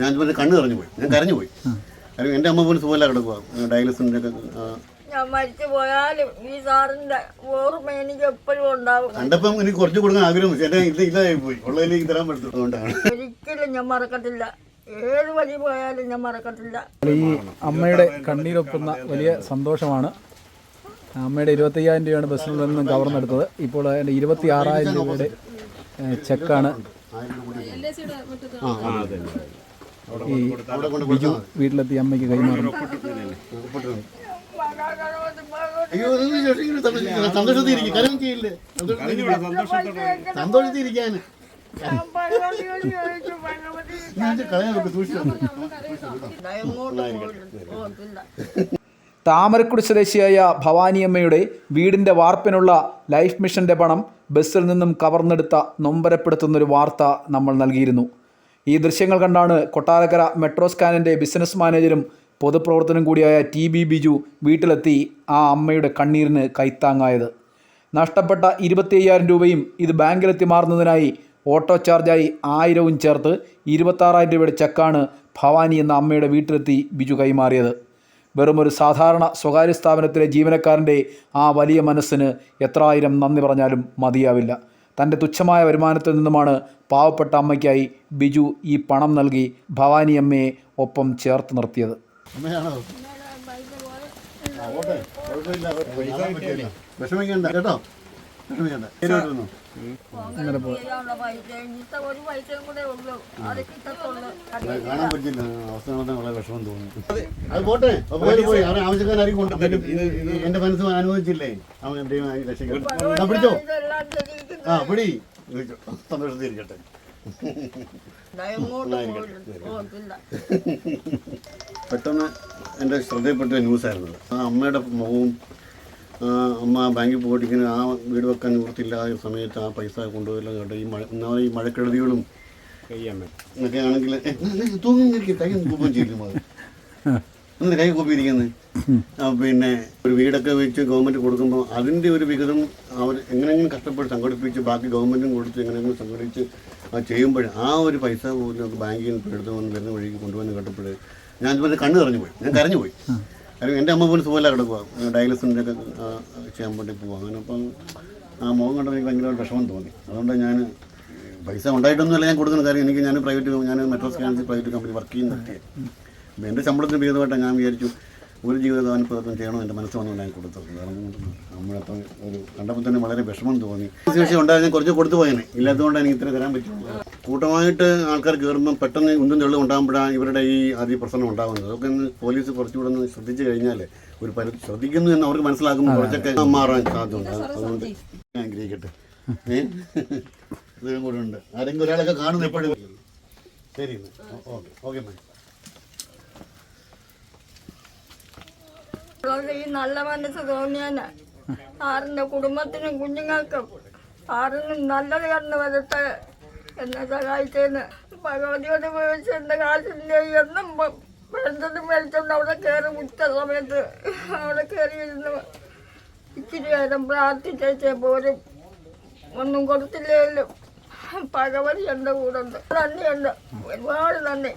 ഞാൻ പറഞ്ഞ കണ്ണ് നിറഞ്ഞു പോയി. ഞാൻ കരഞ്ഞു പോയി. അല്ലെങ്കിൽ എന്റെ അമ്മ പോലും സുഖമല്ല കിടക്കുക ഡയാലിസിന്റെ ഒക്കെ ഞാൻ മരിച്ചു പോയാലും ഈ സാറിന്റെ ഓർമ്മ എനിക്ക് എപ്പോഴും ഉണ്ടാവും. കണ്ടപ്പം എനിക്ക് കുറച്ച് കൊടുക്കാൻ ആഗ്രഹം എന്റെ ഇത് ഇതായി പോയി. ഉള്ളതിലേക്ക് തരാൻ പറ്റും. അതുകൊണ്ടാണ്. ഒരിക്കലും ഞാൻ മറക്കത്തില്ല. ഏത് വഴി പോയാലും ഞാൻ മറക്കത്തില്ല. ഈ അമ്മയുടെ കണ്ണീരൊപ്പുന്ന വലിയ സന്തോഷമാണ്. അമ്മയുടെ ഇരുപത്തയ്യായിരം രൂപയാണ് ബസ്സിൽ നിന്നും കവർന്നെടുത്തത് ഇപ്പോൾ അതിന്റെ ഇരുപത്തി ആറായിരം രൂപയുടെ ചെക്കാണ്. ഈ ബിജു വീട്ടിലെത്തി അമ്മയ്ക്ക് കൈമാറും. അയ്യോ കരം ചെയ്യില്ലേ? താമരക്കുടി സ്വദേശിയായ ഭവാനിയമ്മയുടെ വീടിന്റെ വാർപ്പിനുള്ള ലൈഫ് മിഷന്റെ പണം ബസ്സിൽ നിന്നും കവർന്നെടുത്ത നൊമ്പരപ്പെടുത്തുന്നൊരു വാർത്ത നമ്മൾ നൽകിയിരുന്നു. ഈ ദൃശ്യങ്ങൾ കണ്ടാണ് കൊട്ടാരക്കര മെട്രോ സ്കാനിന്റെ ബിസിനസ് മാനേജരും പൊതുപ്രവർത്തനം കൂടിയായ ടി ബി ബിജു വീട്ടിലെത്തി ആ അമ്മയുടെ കണ്ണീരിന് കൈത്താങ്ങായത്. നഷ്ടപ്പെട്ട ഇരുപത്തി അയ്യായിരം രൂപയും ഇത് ബാങ്കിലെത്തി മാറുന്നതിനായി ഓട്ടോ ചാർജായി ആയിരവും ചേർത്ത് ഇരുപത്താറായിരം രൂപയുടെ ചെക്കാണ് ഭവാനി എന്ന അമ്മയുടെ വീട്ടിലെത്തി ബിജു കൈമാറിയത്. വെറുമൊരു സാധാരണ സ്വകാര്യ സ്ഥാപനത്തിലെ ജീവനക്കാരന്റെ ആ വലിയ മനസ്സിന് എത്രായിരം നന്ദി പറഞ്ഞാലും മതിയാവില്ല. തന്റെ തുച്ഛമായ വരുമാനത്തിൽ നിന്നുമാണ് പാവപ്പെട്ട അമ്മയ്ക്കായി ബിജു ഈ പണം നൽകി ഭവാനി അമ്മയെ ഒപ്പം ചേർത്ത് നിർത്തിയത്. കേട്ടോ? കാണാൻ പറ്റില്ല. അവസ്ഥ കാണാൻ വളരെ വിഷമം തോന്നുന്നു അത് പോട്ടെ. പോയി കൊണ്ടുവരും എന്റെ മനസ്സ് അനുവദിച്ചില്ലേ? അവൻ പിടിച്ചോ? ആ പിടി. സന്തോഷത്തിരിക്കട്ടെ പെട്ടെന്ന് എന്റെ ശ്രദ്ധയിൽപ്പെട്ട ന്യൂസായിരുന്നു. ആ അമ്മയുടെ മുഖവും അമ്മ ബാങ്കിൽ പോയിട്ട് ഇങ്ങനെ ആ വീട് വെക്കാൻ നിവൃത്തിയില്ലാത്ത സമയത്ത് ആ പൈസ കൊണ്ടുപോയില്ല കേട്ടോ. ഈ മഴ ഒന്നാമത് ഈ മഴക്കെടുതികളും എന്നൊക്കെ ആണെങ്കിൽ തൂങ്ങി കൈ കൂപ്പം മതി ഒന്ന് കൈ കൂപ്പിയിരിക്കുന്നത് പിന്നെ ഒരു വീടൊക്കെ വെച്ച് ഗവൺമെന്റ് കൊടുക്കുമ്പോൾ അതിന്റെ ഒരു വിഹിതം അവർ എങ്ങനെയെങ്കിലും കഷ്ടപ്പെട്ട് സംഘടിപ്പിച്ച് ബാക്കി ഗവൺമെന്റും കൊടുത്ത് എങ്ങനെയെങ്കിലും സംഘടിപ്പിച്ച് അത് ചെയ്യുമ്പോൾ ആ ഒരു പൈസ പോലും ബാങ്കിൽ നിന്ന് എടുത്തു വന്ന് വരുന്ന വഴിക്ക് കൊണ്ടുവന്ന് കേട്ടപ്പോൾ ഞാൻ കണ്ണ് നിറഞ്ഞുപോയി ഞാൻ കരഞ്ഞു പോയി. കാരണം എന്റെ അമ്മ പോലും സുഖമില്ല കിടക്കുക ഡയാലിസിന്റെ ഒക്കെ ചെയ്യാൻ വേണ്ടി പോകുക അങ്ങനെ അപ്പം ആ മുഖം കണ്ടപ്പോൾ എനിക്ക് ഭയങ്കര വിഷമം തോന്നി. അതുകൊണ്ട് ഞാൻ പൈസ ഉണ്ടായിട്ടൊന്നുമല്ല ഞാൻ കൊടുക്കുന്ന കാര്യം എനിക്ക് ഞാൻ പ്രൈവറ്റ് ഞാൻ മെട്രോ സ്കാൻസി പ്രൈവറ്റ് കമ്പനി വർക്ക് ചെയ്യുന്ന അപ്പം എന്റെ ശമ്പളത്തിന് ഭേദമായിട്ടാണ് ഞാൻ വിചാരിച്ചു ഒരു ജീവിതാനുഭവത്വം ചെയ്യണം എന്റെ മനസ്സ് വന്നു ഞാൻ കൊടുത്തത് കാരണം നമ്മളപ്പം ഒരു കണ്ടപ്പോൾ തന്നെ വളരെ വിഷമം തോന്നി. ശേഷം ഉണ്ടായത് ഞാൻ കുറച്ച് കൊടുത്തു പോയേനെ. ഇല്ലാത്തതുകൊണ്ട് എനിക്ക് ഇത്ര തരാൻ പറ്റുള്ളൂ കൂട്ടമായിട്ട് ആൾക്കാർ കയറുമ്പോൾ പെട്ടെന്ന് ഉന്തും തെളിവ് ഉണ്ടാകുമ്പോഴാണ് ഇവരുടെ ഈ ആദ്യ പ്രശ്നം ഉണ്ടാകുന്നത്. അതൊക്കെ ഒന്ന് പോലീസ് കുറച്ചുകൂടെ ഒന്ന് ശ്രദ്ധിച്ചു കഴിഞ്ഞാൽ ഒരു പരി ശ്രദ്ധിക്കുന്നു എന്ന് അവർക്ക് മനസ്സിലാക്കുമ്പോൾ കുറച്ചൊക്കെ മാറാൻ സാധ്യതയുണ്ട്. അതുകൊണ്ട് ഞാൻ ആഗ്രഹിക്കട്ടെ. ഏഹ് ഇതും കൂടെ ഉണ്ട്. ആരെങ്കിലും ഒരാളൊക്കെ കാണുന്നു എപ്പോഴും ശരി ഓക്കെ. ഓക്കെ മാം ഈ നല്ല മനസ്സ് തോന്നിയാന് സാറിന്റെ കുടുംബത്തിനും കുഞ്ഞുങ്ങൾക്കും സാറിനും നല്ലത് കണ്ടു വരട്ടെ എന്നെ സഹായിച്ചതിന് ഭഗവതിയോട് ഉപയോഗിച്ച് എന്റെ കാശിന്റെ എന്നും വെളുത്തതും വെളിച്ചോണ്ട് അവിടെ കയറി ഉച്ച സമയത്ത് അവിടെ കയറിയിരുന്ന് ഇച്ചിരി നേരം പോലും ഒന്നും കൊടുത്തില്ലേലും ഭഗവതി എന്റെ കൂടെ ഉണ്ട് നന്ദിയുണ്ട്. ഒരുപാട് നന്ദി.